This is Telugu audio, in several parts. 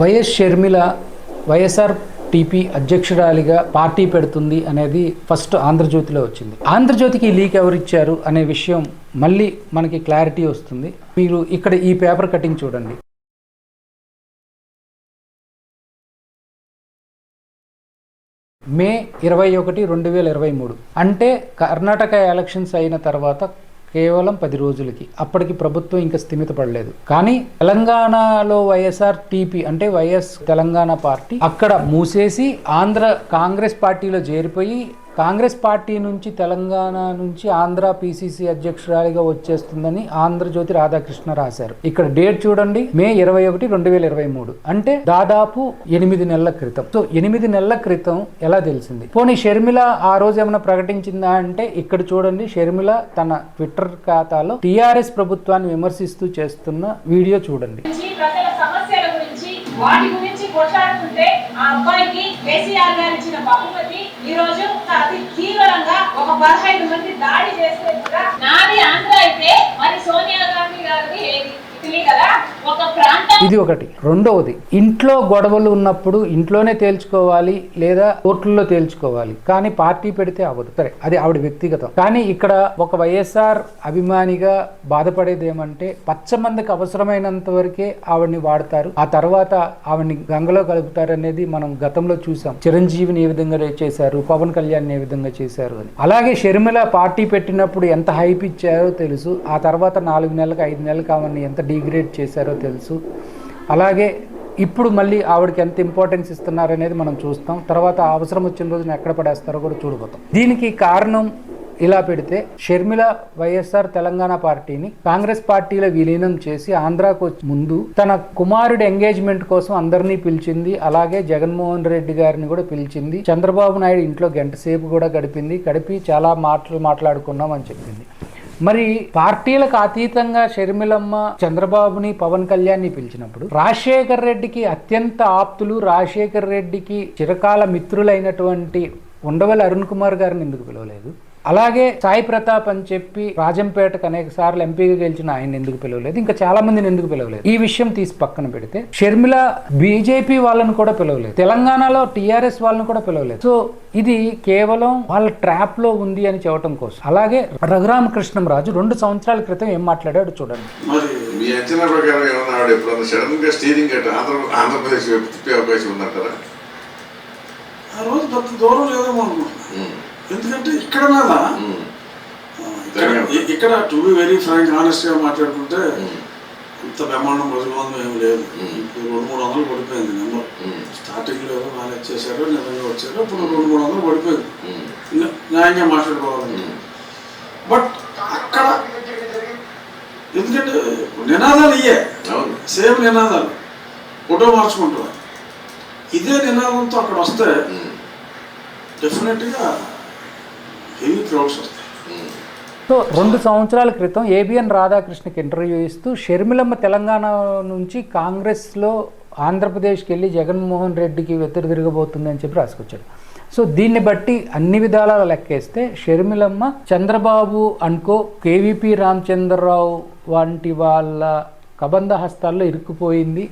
వైఎస్ షర్మిల వైఎస్ఆర్ టీపీ అధ్యక్షురాలిగా పార్టీ పెడుతుంది అనేది ఫస్ట్ ఆంధ్రజ్యోతిలో వచ్చింది. ఆంధ్రజ్యోతికి లీక్ ఎవరిచ్చారు అనే విషయం మళ్ళీ మనకి క్లారిటీ వస్తుంది. మీరు ఇక్కడ ఈ పేపర్ కటింగ్ చూడండి. మే ఇరవై ఒకటి రెండు వేల ఇరవై మూడు. అంటే కర్ణాటక ఎలక్షన్స్ అయిన తర్వాత కేవలం పది రోజులకి. అప్పటికి ప్రభుత్వం ఇంకా స్థిమితపడలేదు కానీ తెలంగాణలో వైఎస్ఆర్ టీపీ అంటే వైఎస్ తెలంగాణ పార్టీ అక్కడ మూసేసి ఆంధ్ర కాంగ్రెస్ పార్టీలో చేరిపోయి కాంగ్రెస్ పార్టీ నుంచి తెలంగాణ నుంచి ఆంధ్ర పిసిసి అధ్యక్షురాలిగా వచ్చేస్తుందని ఆంధ్రజ్యోతి రాధాకృష్ణ రాశారు. ఇక్కడ డేట్ చూడండి. మే ఇరవై ఒకటి రెండు వేల ఇరవై మూడు. అంటే దాదాపు ఎనిమిది నెలల క్రితం. సో ఎనిమిది నెలల క్రితం ఎలా తెలిసింది? పోనీ షర్మిల ఆ రోజు ఏమైనా ప్రకటించిందా అంటే ఇక్కడ చూడండి షర్మిల తన ట్విట్టర్ ఖాతాలో టిఆర్ఎస్ ప్రభుత్వాన్ని విమర్శిస్తూ చేస్తున్న వీడియో చూడండి. ప్రజల సమస్యల గురించి వాటి గురించి కొట్లాడుతుంటే ఆ అబ్బాయికి కేసీఆర్ గారు ఇచ్చిన బహుమతి ఈ రోజు అతి తీవ్రంగా ఒక పదహైదు మంది దాడి చేస్తే కూడా ఆంధ్ర అయితే మరి సోనియా గాంధీ గారిది ఏది ఇటలీ కదా ఒక ప్రాంతం ఇది ఒకటి. రెండవది ఇంట్లో గొడవలు ఉన్నప్పుడు ఇంట్లోనే తేల్చుకోవాలి లేదా కోర్టుల్లో తేల్చుకోవాలి. కానీ పార్టీ పెడితే అవ్వదు. సరే అది ఆవిడ వ్యక్తిగతం. కానీ ఇక్కడ ఒక వైఎస్ఆర్ అభిమానిగా బాధపడేది ఏమంటే పచ్చమందికి అవసరమైనంత వరకే ఆవిడని వాడతారు. ఆ తర్వాత ఆవిడని గంగలో కలుపుతారు అనేది మనం గతంలో చూసాం. చిరంజీవిని ఏ విధంగా చేశారు? పవన్ కళ్యాణ్ ఏ విధంగా చేశారు అని. అలాగే షర్మిల పార్టీ పెట్టినప్పుడు ఎంత హైప్ ఇచ్చారో తెలుసు. ఆ తర్వాత నాలుగు నెలలకు ఐదు నెలలకు ఆవిడని ఎంత డిగ్రేడ్ చేశారో తెలుసు. అలాగే ఇప్పుడు మళ్ళీ ఆవిడకి ఎంత ఇంపార్టెన్స్ ఇస్తున్నారు అనేది మనం చూస్తాం. తర్వాత అవసరం వచ్చిన రోజున ఎక్కడ పడేస్తారో కూడా చూడబోతాం. దీనికి కారణం ఇలా పెడితే షర్మిల వైఎస్ఆర్ తెలంగాణ పార్టీని కాంగ్రెస్ పార్టీలో విలీనం చేసి ఆంధ్రాకు ముందు తన కుమారుడి ఎంగేజ్మెంట్ కోసం అందరినీ పిలిచింది. అలాగే జగన్మోహన్ రెడ్డి గారిని కూడా పిలిచింది. చంద్రబాబు నాయుడు ఇంట్లో గంట సేపు కూడా గడిపింది. గడిపి చాలా మాటలు మాట్లాడుకున్నాం అని చెప్పింది. మరి పార్టీలకు అతీతంగా షర్మిలమ్మ చంద్రబాబుని పవన్ కళ్యాణ్ని పిలిచినప్పుడు రాజశేఖర్ రెడ్డికి అత్యంత ఆప్తులు రాజశేఖర్ రెడ్డికి చిరకాల మిత్రులైనటువంటి ఉండవల్లి అరుణ్ కుమార్ గారిని ఎందుకు పిలవలేదు? అలాగే సాయి ప్రతాప్ అని చెప్పి రాజంపేటకు అనేక సార్లు ఎంపీగా గెలిచిన ఆయన ఎందుకు పిలవలేదు? ఇంకా చాలా మందిని ఎందుకు పిలవలేదు? ఈ విషయం తీసి పక్కన పెడితే షర్మిల బీజేపీ వాళ్ళని కూడా పిలవలేదు. తెలంగాణలో టీఆర్ఎస్ వాళ్ళని కూడా పిలవలేదు. సో ఇది కేవలం వాళ్ళ ట్రాప్లో ఉంది అని చెప్పడం కోసం. అలాగే రఘురామకృష్ణంరాజు రెండు సంవత్సరాల క్రితం ఏం మాట్లాడాడు చూడండి. మరి మీ అంచనా ప్రకారం సడన్గా స్టీరింగ్ ఆంధ్ర ఆంధ్రప్రదేశ్ తిప్పే అవకాశం ఉందంటారా? ఆ రోజు దూరం లేదేమో అనుకుంటున్నా. ఎందుకంటే ఇక్కడ మీద ఇక్కడ టు బి వెరీ ఫ్రాంక్ ఆనెస్ట్గా మాట్లాడుకుంటే అంత బ్రహ్మాండం రోజులందం ఏమి లేదు. రెండు మూడు వందలు పడిపోయింది నెంబర్. ఉమ్. స్టార్టింగ్లో ఏదో మేనేజ్ చేశారు నిజంగా వచ్చారు ఇప్పుడు రెండు మూడు వందలు పడిపోయింది. న్యాయంగా మాట్లాడుకోవాలి బట్ అక్కడ ఎందుకంటే నినాదాలు ఇయ్యే. సేమ్ నినాదాలు. ఫోటో మార్చుకుంటారు ఇదే నినాదంతో అక్కడ వస్తే. డెఫినెట్గా హెవీ క్రౌడ్స్ వస్తాయి. సో రెండు సంవత్సరాల క్రితం ఏబిఎన్ రాధాకృష్ణకి ఇంటర్వ్యూ ఇస్తూ షర్మిలమ్మ తెలంగాణ నుంచి కాంగ్రెస్లో ఆంధ్రప్రదేశ్కి వెళ్ళి జగన్మోహన్ రెడ్డికి వెతురు తిరగబోతుంది అని చెప్పి రాసుకొచ్చాడు. సో దీన్ని బట్టి అన్ని విధాల లెక్కేస్తే షర్మిలమ్మ చంద్రబాబు అనుకో కేవీపీ రామచంద్రరావు వంటి వాళ్ళ కబంధ హస్తాల్లో ఇరుక్కుపోయింది.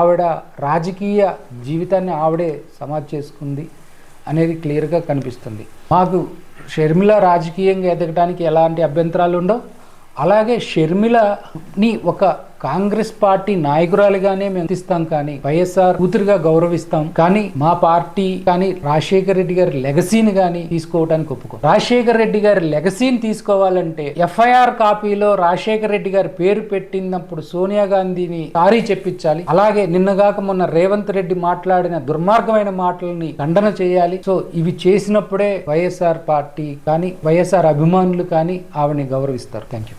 ఆవిడ రాజకీయ జీవితాన్ని ఆవిడే సమాధి చేసుకుంది. అనేది క్లియర్గా కనిపిస్తుంది. మాకు షర్మిల రాజకీయంగా ఎదగడానికి ఎలాంటి అభ్యంతరాలు ఉండవు అలాగే షర్మిలని ఒక కాంగ్రెస్ పార్టీ నాయకురాలుగానే మేము ఇస్తాం కానీ వైఎస్ఆర్ కూతురుగా గౌరవిస్తాం. కానీ మా పార్టీ కానీ రాజశేఖర రెడ్డి గారి లెగసీని కానీ తీసుకోవడానికి ఒప్పుకో. రాజశేఖర రెడ్డి గారి లెగసీని తీసుకోవాలంటే ఎఫ్ఐఆర్ కాపీలో రాజశేఖర రెడ్డి గారి పేరు పెట్టినప్పుడు సోనియా గాంధీని సారీ చెప్పించాలి. అలాగే నిన్నగాక మొన్న రేవంత్ రెడ్డి మాట్లాడిన దుర్మార్గమైన మాటలని ఖండన చేయాలి. సో ఇవి చేసినప్పుడే వైఎస్ఆర్ పార్టీ కానీ వైఎస్ఆర్ అభిమానులు కానీ ఆవిడని గౌరవిస్తారు. Thank you